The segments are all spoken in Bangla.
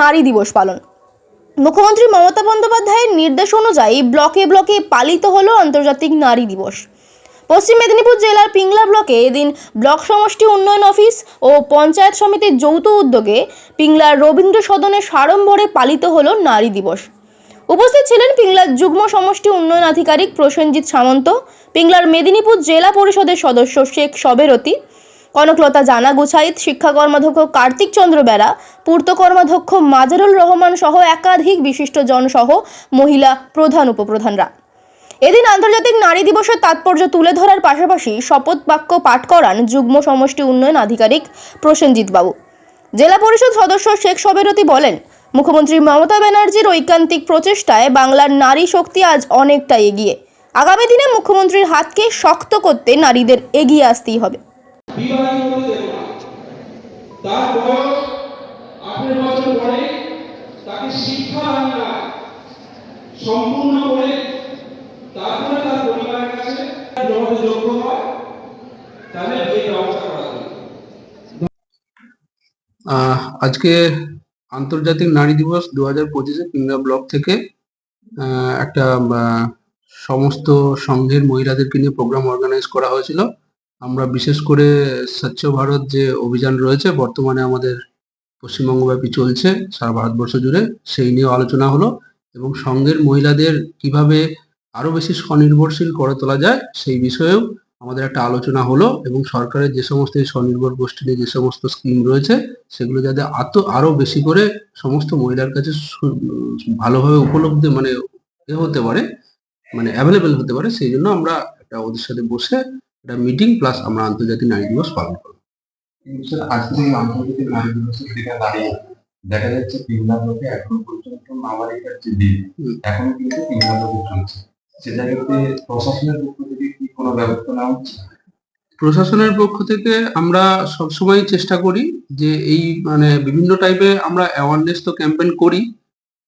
নারী দিবস পালন। মুখ্যমন্ত্রী মমতা বন্দ্যোপাধ্যায়ের নির্দেশ অনুযায়ী ব্লকে ব্লকে পালিত হলো আন্তর্জাতিক নারী দিবস। পশ্চিম মেদিনীপুর জেলার পিংলা ব্লকে এদিন ব্লক সমষ্টি উন্নয়ন অফিস ও পঞ্চায়েত সমিতির যৌথ উদ্যোগে পিংলার রবীন্দ্র সদনে সাড়ম্বরে পালিত হলো নারী দিবস। উপস্থিত ছিলেন পিংলার যুগ্ম সমষ্টি উন্নয়ন আধিকারিক প্রসেনজিৎ সামন্ত, পিংলার মেদিনীপুর জেলা পরিষদের সদস্য শেখ সবেরতি কনকলতা জানা গুছাইত শিক্ষা কর্মাধ্যক্ষ কার্তিক চন্দ্র বেরা পূর্ত কর্মাধ্যক্ষ মাজারুল রহমান সহ একাধিক বিশিষ্ট জনসহ মহিলা প্রধান উপপ্রধানরা। এদিন আন্তর্জাতিক নারী দিবসের তাৎপর্য তুলে ধরার পাশাপাশি শপথ বাক্য পাঠ করান যুগ্ম সমষ্টি উন্নয়ন আধিকারিক প্রসেনজিৎ বাবু। জেলা পরিষদ সদস্য শেখ সবেরতি বলেন, মুখ্যমন্ত্রী মমতা ব্যানার্জির ঐকান্তিক প্রচেষ্টায় বাংলার নারী শক্তি আজ অনেকটা এগিয়ে। আগামী দিনে মুখ্যমন্ত্রীর হাতকে শক্ত করতে নারীদের এগিয়ে আসতেই হবে। বিবাহিত হতে দেব না আঠেরো বছর পরে তাকে শিক্ষা সম্পূর্ণ করে তারপরে তার পরিবারের কাছে হয়, তাহলে এই ব্যবস্থা করা আজকে আন্তর্জাতিক নারী দিবস দু হাজার পঁচিশে পিংলা ব্লক থেকে একটা সমস্ত সংঘের মহিলাদেরকে নিয়ে প্রোগ্রাম অর্গানাইজ করা হয়েছিল। আমরা বিশেষ করে স্বচ্ছ ভারত যে অভিযান রয়েছে, বর্তমানে আমাদের পশ্চিমবঙ্গব্যাপী চলছে সারা ভারতবর্ষ জুড়ে, সেই নিয়ে আলোচনা হলো এবং সংঘের মহিলাদের কীভাবে আরও বেশি স্বনির্ভরশীল করে তোলা যায়, সেই বিষয়েও আমাদের একটা আলোচনা হলো এবং সরকারের যে সমস্ত স্বনির্ভর গোষ্ঠী নিয়ে যে সমস্ত স্কিম রয়েছে, সেগুলো যাতে আত আরও বেশি করে সমস্ত মহিলার কাছে ভালোভাবে উপলব্ধ মানে হতে পারে মানে অ্যাভেলেবেল হতে পারে, সেই জন্য আমরা একটা ওদের সাথে বসে একটা মিটিং প্লাস আমরা আন্তর্জাতিক নারী দিবস পালন করব স্যার আজকে এই আন্তর্জাতিক নারী দিবসের দিকে দাঁড়িয়ে দেখা যাচ্ছে পিংলা এখনও পর্যন্ত নাবালিকার যে দিন হুম। কিন্তু পিংলা ব্লকে চলছে সে জায়গাতে প্রশাসনের পক্ষ থেকে কি কোনো ব্যবস্থা নেওয়া হচ্ছে? প্রশাসনের পক্ষ থেকে আমরা সবসময় চেষ্টা করি যে এই মানে বিভিন্ন টাইপে আমরা অ্যাওয়ারনেস তো ক্যাম্পেইন করি।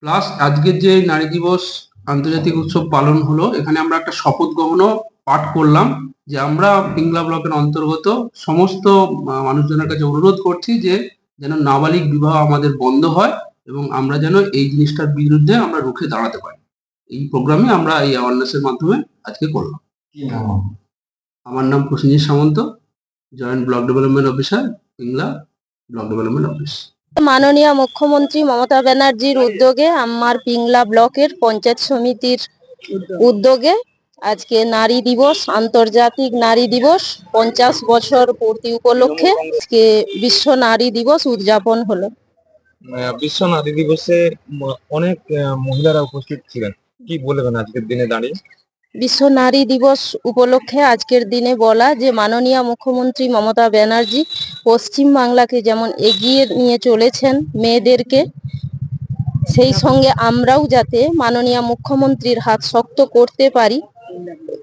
প্লাস আজকের যে নারী দিবস আন্তর্জাতিক উৎসব পালন হলো এখানে আমরা একটা শপথ গ্রহণও পাঠ করলাম যে আমরা পিংলা ব্লকের অন্তর্গত সমস্ত মানুষজনের কাছে অনুরোধ করছি যে যেন নাবালিক বিবাহ আমাদের বন্ধ হয় এবং আমরা যেন এই জিনিসটার বিরুদ্ধে আমরা রুখে দাঁড়াতে পারি। এই প্রোগ্রামে আমরা এই অ্যাওয়ারনেসের মাধ্যমে আজকে করলাম। কি নাম? হবে? আমার নাম Prasenjit Samanta joint block development officer Pingla block development office. মাননীয় মুখ্যমন্ত্রী মমতা ব্যানার্জির উদ্যোগে আমার পিংলা ব্লকের পঞ্চায়েত সমিতির উদ্যোগে আজকে নারী দিবস আন্তর্জাতিক নারী দিবস পঞ্চাশ বছর পূর্তি উপলক্ষে আজকে বিশ্ব নারী দিবস উদযাপন হলো। বিশ্ব নারী দিবসে অনেক মহিলারা উপস্থিত ছিলেন। কি বলবেন আজকের দিনে দাঁড়িয়ে? বিশ্ব নারী দিবস উপলক্ষে আজকের দিনে বলা যে মাননীয় মুখ্যমন্ত্রী মমতা ব্যানার্জি পশ্চিম বাংলাকে যেমন এগিয়ে নিয়ে চলেছেন মেয়েদেরকে সেই সঙ্গে আমরাও যাতে মাননীয় মুখ্যমন্ত্রীর হাত শক্ত করতে পারি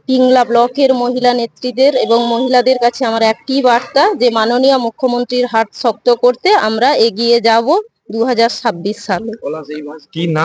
পিংলা ব্লকের মহিলা নেত্রীদের এবং মহিলাদের কাছে আমার একটি বার্তা যে মাননীয় মুখ্যমন্ত্রীর হাত শক্ত করতে আমরা এগিয়ে যাব দুহাজার ছাব্বিশ সালে। কি নাম